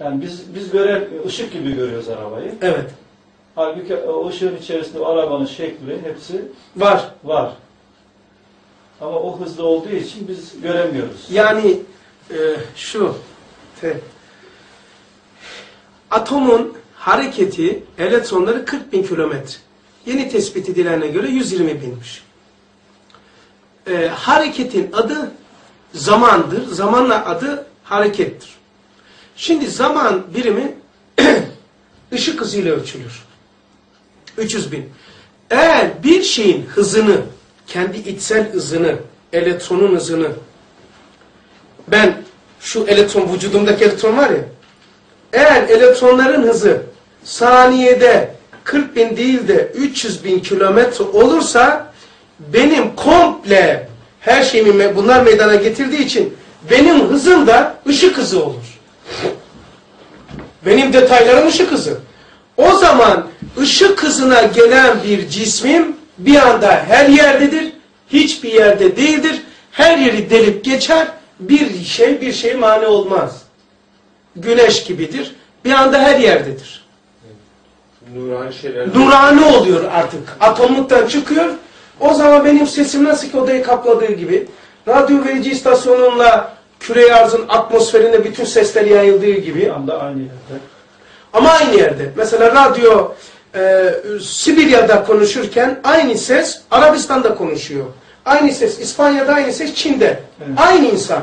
Yani biz biz görev ışık gibi görüyoruz arabayı. Evet. Halbuki o ışığın içerisinde arabanın şekli hepsi Var. var. Ama o hızlı olduğu için biz göremiyoruz. Yani e, şu te- atomun hareketi elektronları 40 bin kilometre. Yeni tespit edilene göre 120 binmiş. E, hareketin adı zamandır. Zamanla adı harekettir. Şimdi zaman birimi ışık hızıyla ölçülür. 300 bin. Eğer bir şeyin hızını, kendi içsel hızını, elektronun hızını ben şu elektron vücudumdaki elektron var ya eğer elektronların hızı saniyede 40 bin değil de 300 bin kilometre olursa benim komple her şeyimi bunlar meydana getirdiği için benim hızım da ışık hızı olur. Benim detaylarım ışık hızı. O zaman ışık hızına gelen bir cismim bir anda her yerdedir, hiçbir yerde değildir. Her yeri delip geçer, bir şey bir şey mani olmaz. Güneş gibidir, bir anda her yerdedir. Nurani şeyler. Nurani oluyor artık, atomluktan çıkıyor. O zaman benim sesim nasıl ki odayı kapladığı gibi, radyo verici istasyonunla küre arzın atmosferine bütün sesler yayıldığı gibi anda aynı yerde. Ama aynı yerde. Mesela radyo e, Sibirya'da konuşurken aynı ses Arabistan'da konuşuyor. Aynı ses İspanya'da aynı ses Çin'de. Evet. Aynı insan.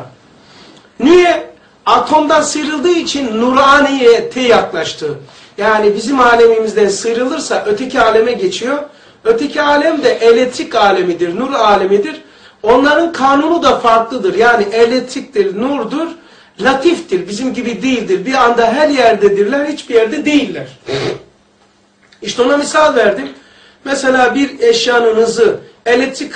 Niye? Atomdan sıyrıldığı için nuraniyete yaklaştı. Yani bizim alemimizden sıyrılırsa öteki aleme geçiyor. Öteki alem de elektrik alemidir, nur alemidir. Onların kanunu da farklıdır. Yani elektriktir, nurdur, latiftir. Bizim gibi değildir. Bir anda her yerdedirler, hiçbir yerde değiller. İşte ona misal verdim. Mesela bir eşyanın hızı elektrik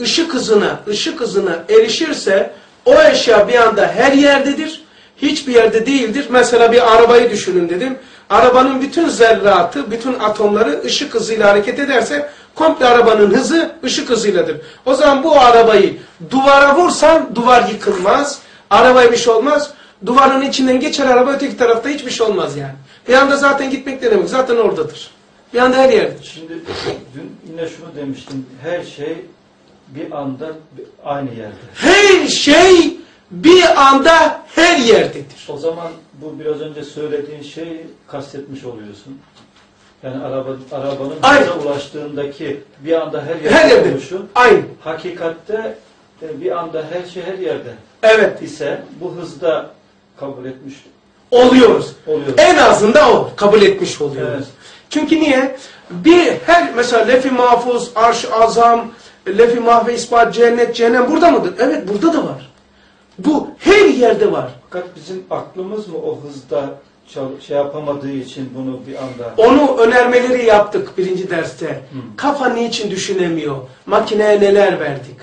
ışık hızına, ışık hızına erişirse o eşya bir anda her yerdedir. Hiçbir yerde değildir. Mesela bir arabayı düşünün dedim. Arabanın bütün zerratı, bütün atomları ışık hızıyla hareket ederse komple arabanın hızı ışık hızıyladır. O zaman bu arabayı duvara vursan duvar yıkılmaz. Arabaya bir şey olmaz. Duvarın içinden geçer araba öteki tarafta hiçbir şey olmaz yani. Bir anda zaten gitmek ne demek? Zaten oradadır. Bir anda her yerdedir. Şimdi dün yine şunu demiştim. Her şey bir anda aynı yerde. Her şey bir anda her yerdedir. O zaman bu biraz önce söylediğin şeyi kastetmiş oluyorsun. Yani araba, arabanın Aynen. hıza ulaştığındaki bir anda her yerde, Her yerde. oluşu, Aynı. hakikatte e, bir anda her şey her yerde Evet. ise bu hızda kabul etmiş Oluyoruz. oluyor. En azından o. Kabul etmiş oluyoruz. Evet. Çünkü niye? Bir her mesela lef-i mahfuz, arş-ı azam, lef-i mahve ispat, cennet, cehennem burada mıdır? Evet burada da var. Bu her yerde var. Fakat bizim aklımız mı o hızda şey yapamadığı için bunu bir anda Onu önermeleri yaptık birinci derste. Kafa niçin düşünemiyor? Makineye neler verdik?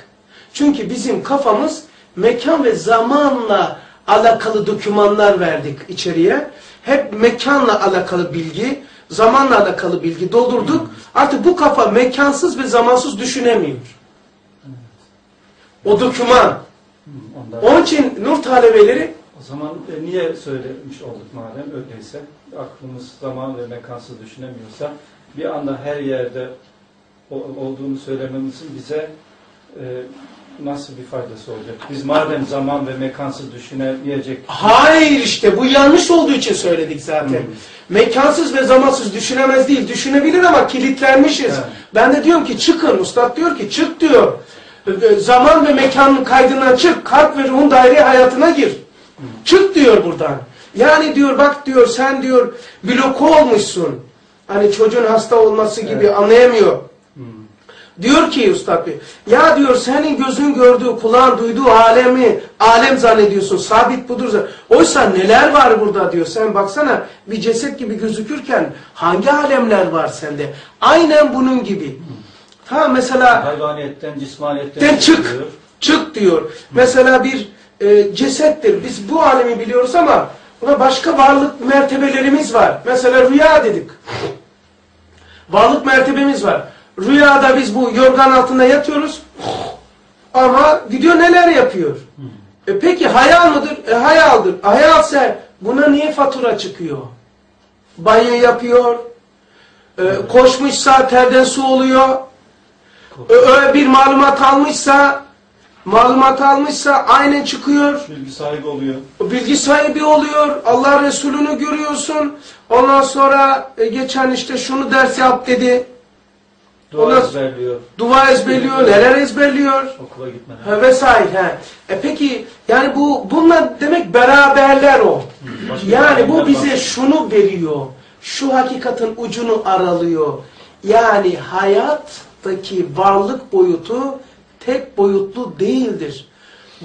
Çünkü bizim kafamız mekan ve zamanla alakalı dokümanlar verdik içeriye. Hep mekanla alakalı bilgi, zamanla alakalı bilgi doldurduk. Artık bu kafa mekansız ve zamansız düşünemiyor. O doküman. Hı, ondan. Onun için nur talebeleri O zaman e, niye söylemiş olduk madem öyleyse aklımız zaman ve mekansız düşünemiyorsa bir anda her yerde o- olduğunu söylememizin bize e, nasıl bir faydası olacak? Biz madem zaman ve mekansız düşünemeyecek Hayır işte bu yanlış olduğu için söyledik zaten. Mekansız ve zamansız düşünemez değil. Düşünebilir ama kilitlenmişiz. Evet. Ben de diyorum ki çıkın. Ustad diyor ki çık diyor. Ee, Zaman ve mekanın kaydından çık. Kalp ve ruhun daire hayatına gir. Çık diyor buradan. Yani diyor bak diyor sen diyor bloku olmuşsun. Hani çocuğun hasta olması gibi Evet. anlayamıyor. Diyor ki Üstad Bey, ya diyor senin gözün gördüğü, kulağın duyduğu alemi alem zannediyorsun, sabit budur. Oysa neler var burada diyor. Sen baksana bir ceset gibi gözükürken hangi alemler var sende? Aynen bunun gibi. Ha mesela hayvaniyetten, cismaniyetten çık, çık diyor. Mesela bir e, cesettir. Biz bu alemi biliyoruz ama buna başka varlık mertebelerimiz var. Mesela rüya dedik. Varlık mertebemiz var. Rüyada biz bu yorgan altında yatıyoruz. Ama gidiyor neler yapıyor. E peki hayal mıdır? E hayaldir. Hayalse Buna niye fatura çıkıyor? Banyo yapıyor, e, koşmuşsa terden su oluyor, öyle bir malumat almışsa, malumat almışsa aynen çıkıyor. Bilgi sahibi oluyor. Bilgi sahibi oluyor. Allah Resulü'nü görüyorsun. Ondan sonra e, geçen işte şunu ders yap dedi. Dua Ondan- ezberliyor. Dua ezberliyor, neler ezberliyor. Okula gitmeden. Ha, vesaire. Ha. E peki yani bu bunlar demek beraberler o. Başka Yani bu bize var. şunu veriyor. Şu hakikatin ucunu aralıyor. Yani hayattaki varlık boyutu tek boyutlu değildir.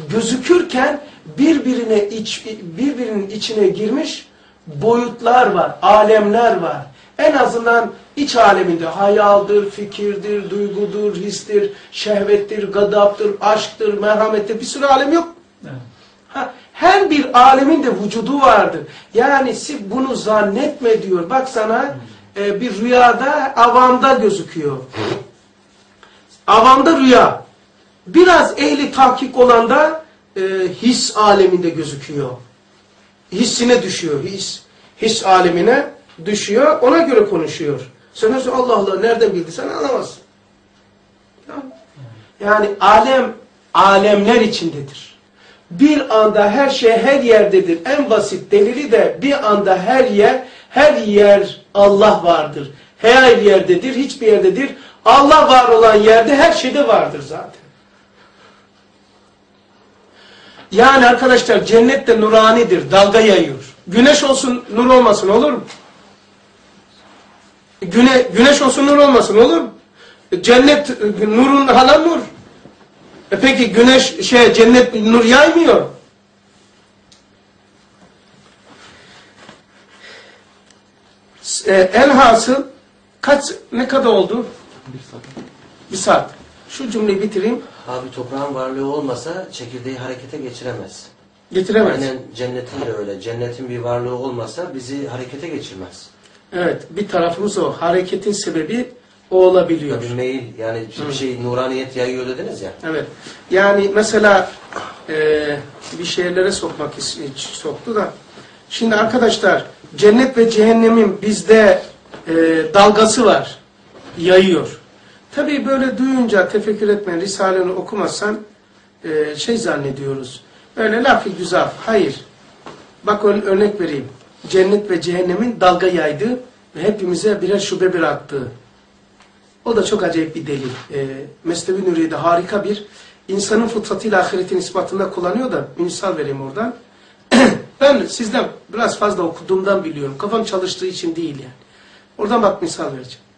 Gözükürken birbirine iç, birbirinin içine girmiş boyutlar var, alemler var. En azından iç aleminde hayaldir, fikirdir, duygudur, histir, şehvettir, gadaptır, aşktır, merhamettir bir sürü alem yok. Evet. Ha, her bir alemin de vücudu vardır. Yani siz bunu zannetme diyor. Bak sana e, bir rüyada avamda gözüküyor. Avamda rüya. Biraz ehli tahkik olan da e, his aleminde gözüküyor. Hissine düşüyor. His, his alemine düşüyor. Ona göre konuşuyor. Sen diyorsun Allah Allah nereden bildi? Sen anlamazsın. Yani alem alemler içindedir. Bir anda her şey her yerdedir. En basit delili de bir anda her yer, her yer Allah vardır. Her yerdedir, hiçbir yerdedir. Allah var olan yerde her şeyde vardır zaten. Yani arkadaşlar cennet de nuranidir, dalga yayıyor. Güneş olsun, nur olmasın olur mu? Güne, güneş olsun, nur olmasın olur mu? Cennet, nurun hala nur. E peki güneş şey cennet nur yaymıyor. E, elhasıl kaç ne kadar oldu? Bir saat. Şu cümleyi bitireyim. Abi toprağın varlığı olmasa çekirdeği harekete geçiremez. Getiremez. Aynen cennetin de öyle. Cennetin bir varlığı olmasa bizi harekete geçirmez. Evet, bir tarafımız o. Hareketin sebebi o olabiliyor. Bir meyil yani bir şey nuraniyet yayıyor dediniz ya. Evet. Yani mesela e, bir şeylere sokmak soktu da. Şimdi arkadaşlar cennet ve cehennemin bizde e, dalgası var. Yayıyor. Tabii böyle duyunca tefekkür etmeyen Risale'ni okumazsan e, şey zannediyoruz. Böyle lafı güzel. Hayır. Bak ör- örnek vereyim. Cennet ve cehennemin dalga yaydığı ve hepimize birer şube bıraktığı. O da çok acayip bir delil. E, Mesnevi Nuriye'de harika bir insanın fıtratıyla ahiretin ispatında kullanıyor da misal vereyim oradan. ben sizden biraz fazla okuduğumdan biliyorum. Kafam çalıştığı için değil yani. Oradan bak misal vereceğim.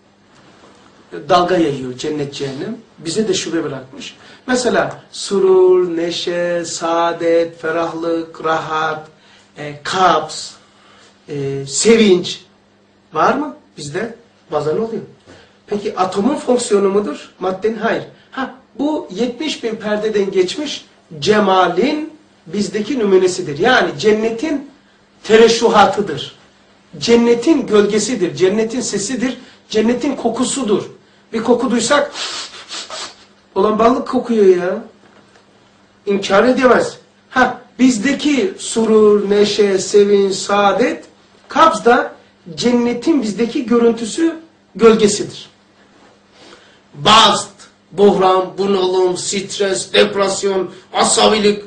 Dalga yayıyor cennet cehennem. Bize de şube bırakmış. Mesela surur, neşe, saadet, ferahlık, rahat, e, kabz, e, sevinç var mı bizde? Bazen oluyor. Peki atomun fonksiyonu mudur? Maddenin hayır. Ha, bu 70 bin perdeden geçmiş cemalin bizdeki nümunesidir. Yani cennetin tereşuhatıdır. Cennetin gölgesidir. Cennetin sesidir. Cennetin kokusudur. Bir koku duysak olan balık kokuyor ya. İnkar edemez. Ha, bizdeki surur, neşe, sevinç, saadet kabzda cennetin bizdeki görüntüsü gölgesidir. Bast, buhran, bunalım, stres, depresyon, asavilik.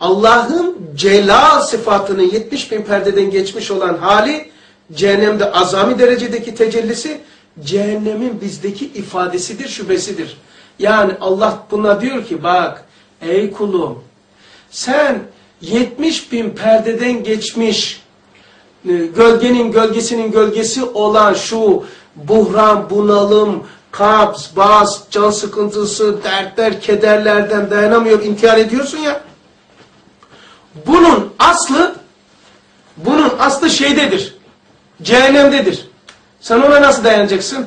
Allah'ın celal sıfatının 70 bin perdeden geçmiş olan hali, cehennemde azami derecedeki tecellisi, cehennemin bizdeki ifadesidir, şüphesidir. Yani Allah buna diyor ki bak ey kulum sen 70 bin perdeden geçmiş e, gölgenin gölgesinin gölgesi olan şu buhran, bunalım, kabz, bas, can sıkıntısı, dertler, kederlerden dayanamıyor, intihar ediyorsun ya. Bunun aslı bunun aslı şeydedir. Cehennemdedir. Sen ona nasıl dayanacaksın?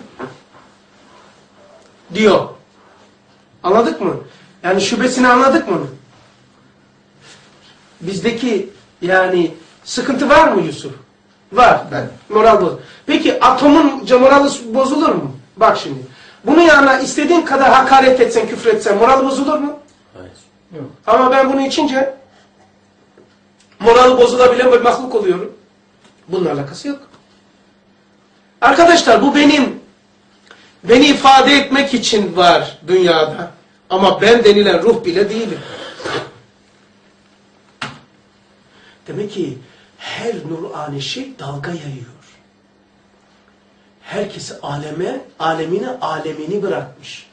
Diyor. Anladık mı? Yani şubesini anladık mı? Bizdeki yani sıkıntı var mı Yusuf? Var. Ben, moral bozulur. Peki atomun morali bozulur mu? Bak şimdi. Bunun yanına istediğin kadar hakaret etsen, küfür etsen moral bozulur mu? Hayır. Yok. Ama ben bunu içince Moral bozulabilen bir mahluk oluyorum. Bunun alakası yok. Arkadaşlar bu benim beni ifade etmek için var dünyada. Ama ben denilen ruh bile değilim. Demek ki her Nurani şey dalga yayıyor. Herkesi aleme, alemine alemini bırakmış.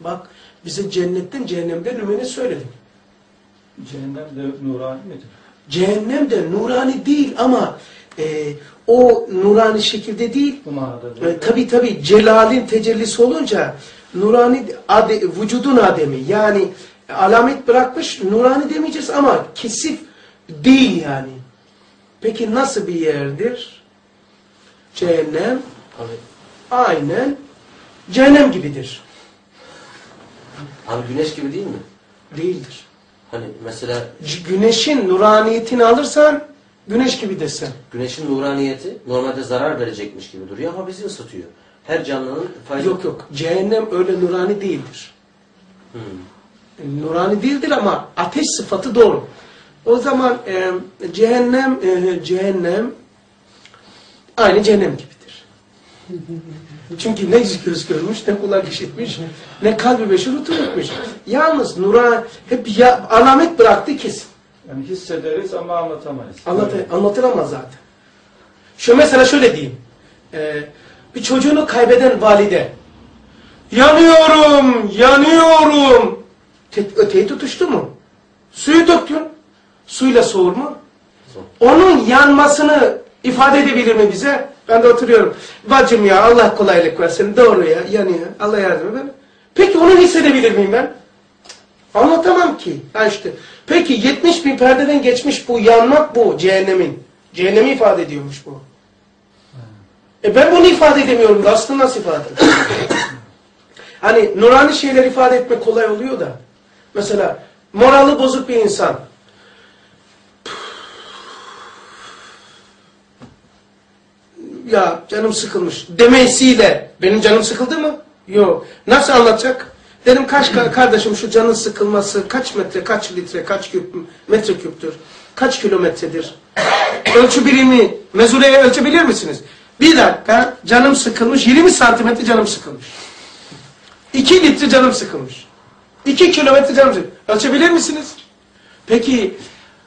Bak bize cennetten cehennemden ümeni söyledim. Cehennem de nurani midir? Cehennem de nurani değil ama e, o nurani şekilde değil. Bu manada değil. E, tabi tabi celalin tecellisi olunca nurani ade, vücudun ademi yani alamet bırakmış nurani demeyeceğiz ama kesif değil yani. Peki nasıl bir yerdir? Cehennem Abi, aynen cehennem gibidir. abi güneş gibi değil mi? Değildir. Hani mesela Güneşin nuraniyetini alırsan güneş gibi desen. güneşin nuraniyeti normalde zarar verecekmiş gibi duruyor ama bizi ısıtıyor. Her canlının fayda... Yok yok. Cehennem öyle nurani değildir. Hmm. Nurani değildir ama ateş sıfatı doğru. O zaman e, cehennem e, cehennem aynı cehennem gibidir. Çünkü ne göz görmüş, ne kulak işitmiş, ne kalbi beşer unutmuş. Yalnız nura hep ya, alamet bıraktı kesin. Yani hissederiz ama anlatamayız. Anlat, anlatılamaz zaten. Şu mesela şöyle diyeyim. Ee, bir çocuğunu kaybeden valide. Yanıyorum, yanıyorum. Te öteyi tutuştu mu? Suyu döktün. Suyla soğur mu? Onun yanmasını ifade edebilir mi bize? Ben de oturuyorum. Bacım ya Allah kolaylık versin. Doğru ya yanıyor. Allah yardım eder. Peki onu hissedebilir miyim ben? Anlatamam ki. Ha işte. Peki 70 bin perdeden geçmiş bu yanmak bu cehennemin. Cehennemi ifade ediyormuş bu. E ben bunu ifade edemiyorum da aslında nasıl ifade hani nurani şeyler ifade etmek kolay oluyor da. Mesela morali bozuk bir insan. Ya canım sıkılmış demesiyle benim canım sıkıldı mı? Yok. Nasıl anlatacak? Dedim kaç ka- kardeşim şu canın sıkılması kaç metre, kaç litre, kaç küp, metre küptür? Kaç kilometredir? Ölçü birimi mezureye ölçebilir misiniz? Bir dakika canım sıkılmış 20 santimetre canım sıkılmış. 2 litre canım sıkılmış. 2 kilometre canım sıkılmış. Ölçebilir misiniz? Peki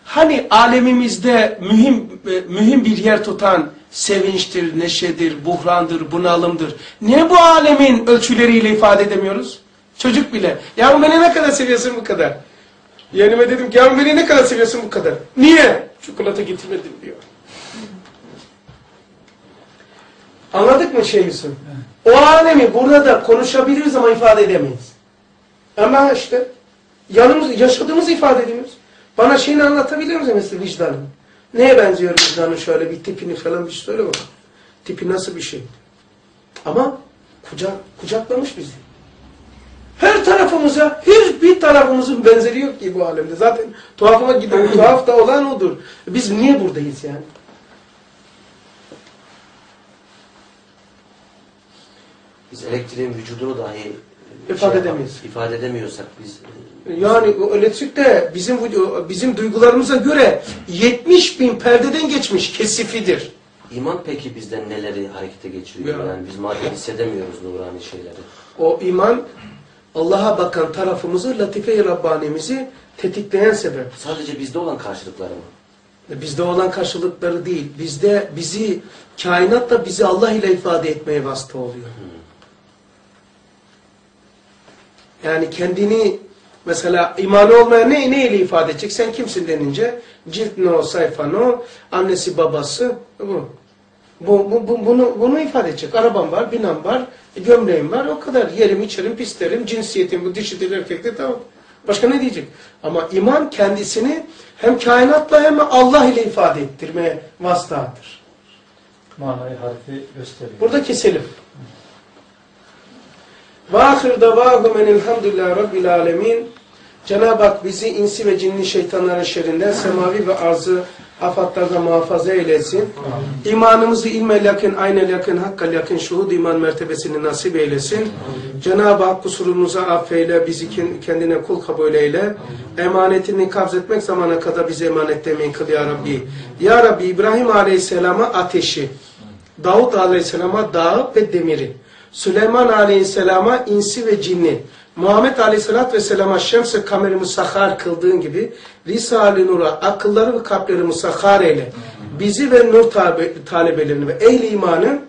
hani alemimizde mühim e, mühim bir yer tutan sevinçtir, neşedir, buhrandır, bunalımdır. Niye bu alemin ölçüleriyle ifade edemiyoruz? Çocuk bile. Yavrum beni ne kadar seviyorsun bu kadar? Yeğenime dedim ki yavrum beni ne kadar seviyorsun bu kadar? Niye? Çikolata getirmedim diyor. Anladık mı şey Yusuf? O alemi burada da konuşabiliriz ama ifade edemeyiz. Ama işte yanımız, yaşadığımızı ifade ediyoruz. Bana şeyini anlatabilir misin mesela vicdanın? Neye benziyor vicdanın şöyle bir tipini falan bir şey söyle bakalım. Tipi nasıl bir şey? Ama kucak, kucaklamış bizi. Her tarafımıza, hiçbir tarafımızın benzeri yok ki bu alemde. Zaten tuhafıma giden, tuhaf da olan odur. Biz niye buradayız yani? Biz elektriğin vücudunu dahi e, İfade yap- edemeyiz. ifade edemiyorsak biz e, Yani o elektrik de bizim bizim duygularımıza göre 70 bin perdeden geçmiş kesifidir. iman peki bizden neleri harekete geçiriyor? Ya. Yani biz madem hissedemiyoruz nurani şeyleri. O iman Allah'a bakan tarafımızı, latife-i Rabbanimizi tetikleyen sebep. Sadece bizde olan karşılıkları mı? Bizde olan karşılıkları değil. Bizde bizi kainatla bizi Allah ile ifade etmeye vasıta oluyor. Yani kendini mesela imanı olmayan ne, ne ile ifade edecek? Sen kimsin denince cilt ne o, sayfa ne o, annesi babası bu. Bu, bu, bu- bunu, bunu ifade edecek. Arabam var, binam var, gömleğim var, o kadar. Yerim, içerim, pislerim, cinsiyetim, bu dişidir, erkektir, tamam. Başka ne diyecek? Ama iman kendisini hem kainatla hem Allah ile ifade ettirmeye vasıtadır. Manayı harfi gösteriyor. Burada keselim. Ve ahir davahum enilhamdülillahi rabbil alemin. Cenab-ı Hak bizi insi ve cinli şeytanların şerrinden semavi ve arzı afatlardan muhafaza eylesin. İmanımızı ilme yakın, aynel yakın, hakkal yakın, şuhud iman mertebesini nasip eylesin. Cenab-ı Hak kusurumuza affeyle, bizi kendine kul kabul eyle. Emanetini kabz etmek zamana kadar bize emanet demeyin kıl ya Rabbi. Ya Rabbi İbrahim Aleyhisselam'a ateşi, Davut Aleyhisselam'a dağı ve demiri, Süleyman Aleyhisselam'a insi ve cinni, Muhammed Aleyhisselatü Vesselam'a şems-i kameri musahhar kıldığın gibi Risale-i Nur'a akılları ve kalpleri musahhar eyle. Bizi ve nur talebelerini ve ehli imanı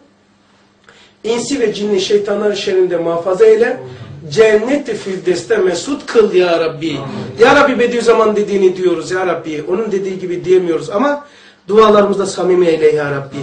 insi ve cinni şeytanların şerrinde muhafaza eyle. Cennet-i Firdevs'te mesut kıl ya Rabbi. Ya Rabbi Bediüzzaman dediğini diyoruz ya Rabbi. Onun dediği gibi diyemiyoruz ama dualarımızda samimi eyle ya Rabbi.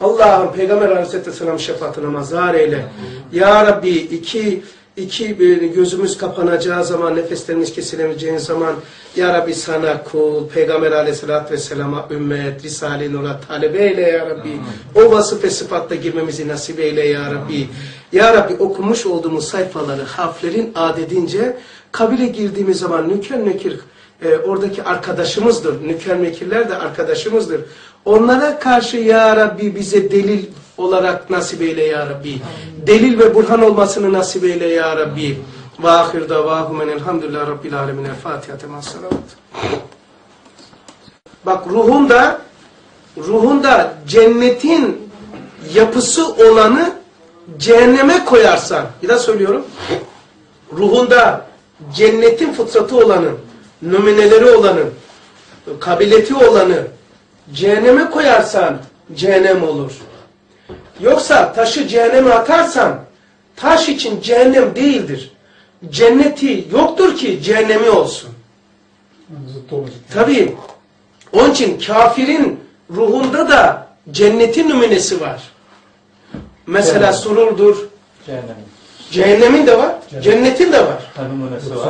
Allah'ım Peygamber Aleyhisselatü Vesselam şefaatine mazhar eyle. Ya Rabbi iki iki bir gözümüz kapanacağı zaman, nefeslerimiz kesilemeyeceği zaman Ya Rabbi sana kul, Peygamber aleyhissalatü vesselama ümmet, Risale-i Nur'a talebe eyle Ya Rabbi. O vasıf sıfatla girmemizi nasip eyle Ya Rabbi. Ya Rabbi okumuş olduğumuz sayfaları harflerin adedince kabile girdiğimiz zaman nüker nükir e, oradaki arkadaşımızdır. Nüker mekirler de arkadaşımızdır. Onlara karşı Ya Rabbi bize delil olarak nasip eyle Ya Rabbi. Delil ve burhan olmasını nasip eyle Ya Rabbi. Ve ahir davahumen elhamdülillah Rabbil alemin. El Fatiha temas salavat. Bak ruhunda ruhunda cennetin yapısı olanı cehenneme koyarsan bir daha söylüyorum. Ruhunda cennetin fıtratı olanı, nümuneleri olanı, kabiliyeti olanı cehenneme koyarsan cehennem olur. Yoksa taşı cehenneme atarsan taş için cehennem değildir. Cenneti yoktur ki cehennemi olsun. Tabii. Onun için kafirin ruhunda da cennetin nümunesi var. Mesela Evet. sururdur. Cehennem. Cehennemin de var. Cennetin de var.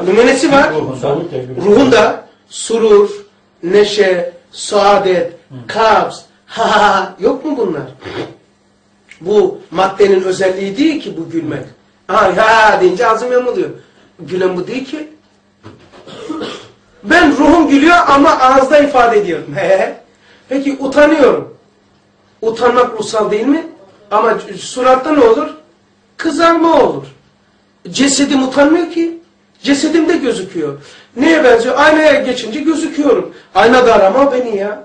Numunesi var. Var. Ruhunda. Ruhunda surur, neşe, saadet, kabz, ha ha ha yok mu bunlar? Bu maddenin özelliği değil ki bu gülmek. Ha ha deyince ağzım yamuluyor. Gülen bu değil ki. Ben ruhum gülüyor ama ağızda ifade ediyorum. He. Peki utanıyorum. Utanmak ruhsal değil mi? Ama suratta ne olur? Kızarma olur. Cesedim utanmıyor ki. Cesedim de gözüküyor. Neye benziyor? Aynaya geçince gözüküyorum. Aynada arama beni ya.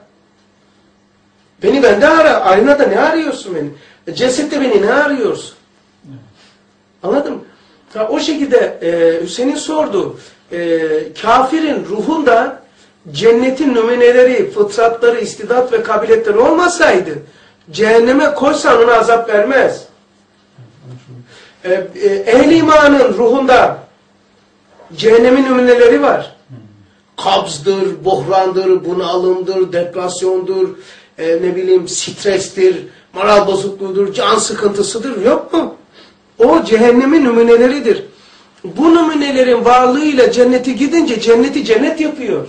Beni bende ara. Aynada ne arıyorsun beni? E, Cesette beni ne arıyorsun? Ha, o şekilde e, Hüseyin sordu. E, kafirin ruhunda cennetin nümuneleri, fıtratları, istidat ve kabiliyetleri olmasaydı cehenneme koysan ona azap vermez. E, e, ehli imanın ruhunda cehennemin nümuneleri var. Kabzdır, buhrandır, bunalımdır, depresyondur, e, ne bileyim strestir, moral bozukluğudur, can sıkıntısıdır. Yok mu? O cehennemin numuneleridir. Bu numunelerin varlığıyla cenneti gidince cenneti cennet yapıyor.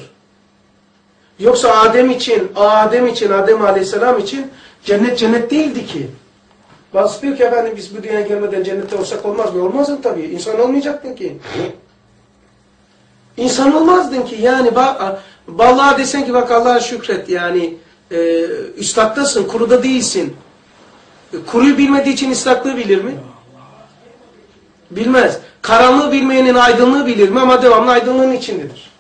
Yoksa Adem için, Adem için, Adem Aleyhisselam için cennet cennet değildi ki. Bazısı diyor ki efendim biz bu dünyaya gelmeden cennette olsak olmaz mı? Olmazdın tabii. İnsan olmayacaktın ki. İnsan olmazdın ki. Yani ba balığa desen ki bak Allah'a şükret yani e, üstaktasın, kuruda değilsin. E, kuruyu bilmediği için ıslaklığı bilir mi? Bilmez. Karanlığı bilmeyenin aydınlığı bilir mi? Ama devamlı aydınlığın içindedir.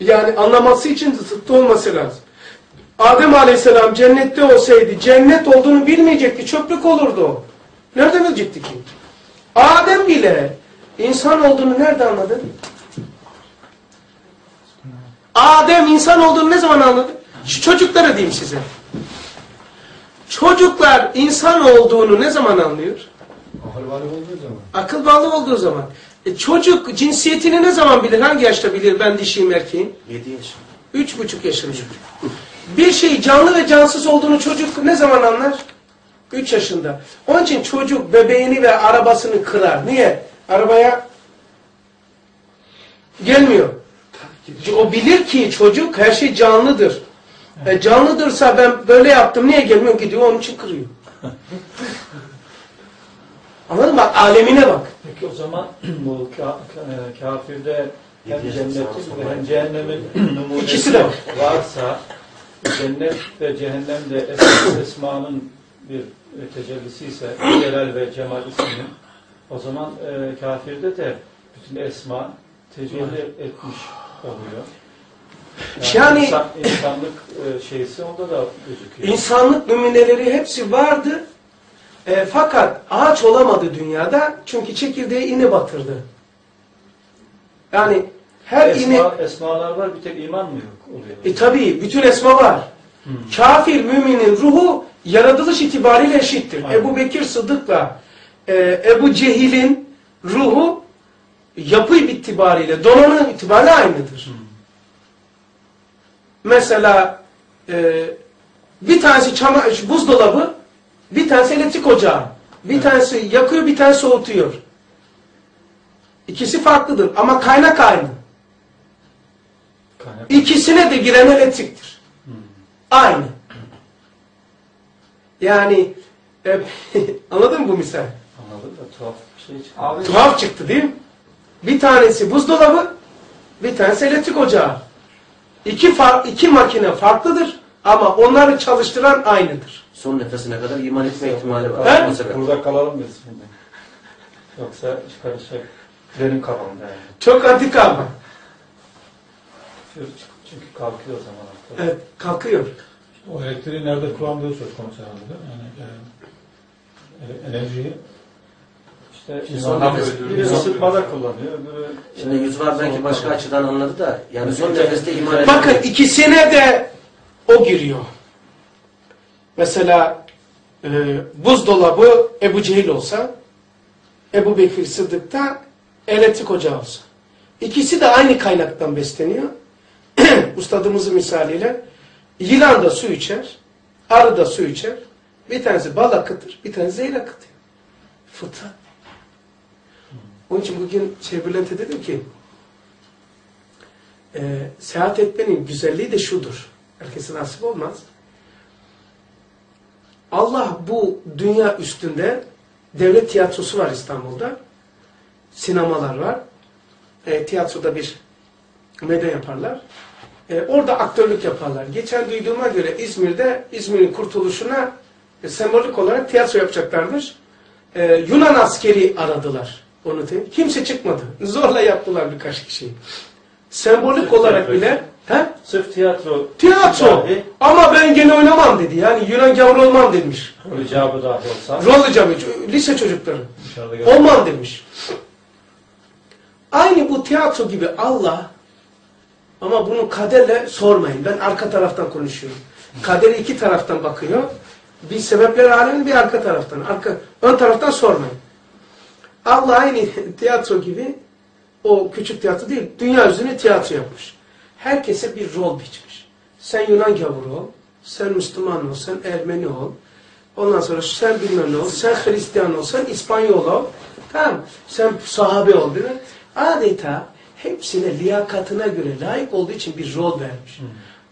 Yani anlaması için zıttı olması lazım. Adem Aleyhisselam cennette olsaydı cennet olduğunu bilmeyecekti. Çöplük olurdu o. Nereden bilecekti ki? Adem bile insan olduğunu nerede anladı? Adem insan olduğunu ne zaman anladı? Şu çocuklara diyeyim size. Çocuklar insan olduğunu ne zaman anlıyor? Akıl varlık olduğu zaman. Akıl bağlı olduğu zaman. E çocuk cinsiyetini ne zaman bilir? Hangi yaşta bilir ben dişiyim erkeğim? 7 yaş. Üç buçuk yaşında. Bir şey canlı ve cansız olduğunu çocuk ne zaman anlar? Üç yaşında. Onun için çocuk bebeğini ve arabasını kırar. Niye? Arabaya gelmiyor. O bilir ki çocuk her şey canlıdır. E, canlıdırsa ben böyle yaptım niye gelmiyor gidiyor onun için kırıyor. Anladın mı? Bak alemine bak. Peki o zaman bu ka, ka- e, kafirde hem cennetin ve hem cehennemin numunesi İkisi de var. varsa cennet ve cehennem de esmanın bir e, tecellisi ise celal ve cemal isminin o zaman e, kafirde de bütün esma tecelli etmiş oluyor. Yani- insan- insanlık e, şeysi onda da gözüküyor. İnsanlık numuneleri hepsi vardı. E, fakat ağaç olamadı dünyada. Çünkü çekirdeği ini batırdı. Yani her ini... Esma, esmalar var bir tek iman mı yok oluyor? E tabi bütün esma var. Hmm. Kafir müminin ruhu yaratılış itibariyle eşittir. Aynen. Ebu Bekir Sıddık'la e, Ebu Cehil'in ruhu yapı itibariyle, donanım itibariyle aynıdır. Hmm. Mesela e, bir tanesi çama, buzdolabı, bir tanesi elektrik ocağı. Bir Evet. tanesi yakıyor, bir tanesi soğutuyor. İkisi farklıdır ama kaynak aynı. Kaynak. İkisine de giren elektriktir. Hmm. Aynı. Yani e, anladın mı bu misal? Anladım da tuhaf bir şey çıktı. Abi Tuhaf çıktı değil mi? Bir tanesi buzdolabı, bir tanesi elektrik ocağı. İki, far, iki makine farklıdır ama onları çalıştıran aynıdır. Son nefesine kadar iman etme ihtimali var. Sebeple. Burada kalalım biz şimdi. Yoksa karışacak. Gidelim kalalım yani. Çok antika ama. Çünkü kalkıyor o zaman. artık. Evet, kalkıyor. O elektriği nerede kullandığı söz konusu herhalde değil mi? Yani, e, enerjiyi İşte biri ısıtmada kullanıyor. Şimdi Yusuf abi belki başka açıdan anladı da yani son nefeste iman etme. Bakın ikisine de o giriyor. Mesela e, buzdolabı Ebu Cehil olsa, Ebu Bekir Sıddık'ta elektrik ocağı olsa. İkisi de aynı kaynaktan besleniyor. Ustadımızın misaliyle yılan da su içer, arı da su içer. Bir tanesi bal akıtır, bir tanesi zehir akıtıyor. Fıtrat. Onun için bugün şey dedim ki e, seyahat etmenin güzelliği de şudur. Herkese nasip olmaz. Allah bu dünya üstünde devlet tiyatrosu var İstanbul'da. Sinemalar var. E, tiyatroda bir meden yaparlar. E, orada aktörlük yaparlar. Geçen duyduğuma göre İzmir'de İzmir'in kurtuluşuna e, sembolik olarak tiyatro yapacaklarmış. E, Yunan askeri aradılar. Onu te- Kimse çıkmadı. Zorla yaptılar birkaç kişi. Sembolik Sırf olarak tiyatro bile he? Sırf tiyatro... Tiyatro. dahi, Ama ben gene oynamam dedi. Yani Yunan gavuru olmam demiş. icabı dahi olsa... Rol icabı, lise çocukları. Olmam demiş. Aynı bu tiyatro gibi Allah ama bunu kaderle sormayın. Ben arka taraftan konuşuyorum. Kaderi iki taraftan bakıyor. Bir sebepler alemini bir arka taraftan. Arka, ön taraftan sormayın. Allah aynı tiyatro gibi o küçük tiyatro değil, dünya yüzüne tiyatro yapmış. Herkese bir rol biçmiş. Sen Yunan gavuru ol, sen Müslüman ol, sen Ermeni ol, ondan sonra sen bilmem ne ol, sen Hristiyan ol, sen İspanyol ol, tamam sen sahabe ol değil mi? Adeta hepsine liyakatına göre layık olduğu için bir rol vermiş.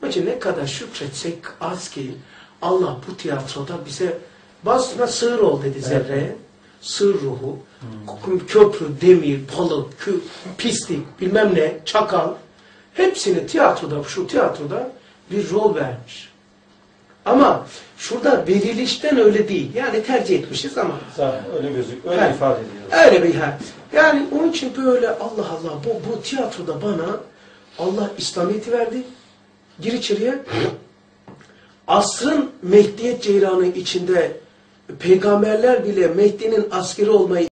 Onun için ne kadar şükretsek az ki Allah bu tiyatroda bize bazısına sığır ol dedi zerreye. Ruhu, köprü, demir, balık, kü, pislik, bilmem ne, çakal. Hepsini tiyatroda, şu tiyatroda bir rol vermiş. Ama şurada verilişten öyle değil. Yani tercih etmişiz ama Zaten öyle gözük, öyle Evet. ifade ediyoruz. öyle bir hal. Yani onun için böyle Allah Allah bu, bu tiyatroda bana Allah İslamiyet'i verdi. Gir içeriye. Asrın Mehdiyet ceyranı içinde peygamberler bile Mehdi'nin askeri olmayı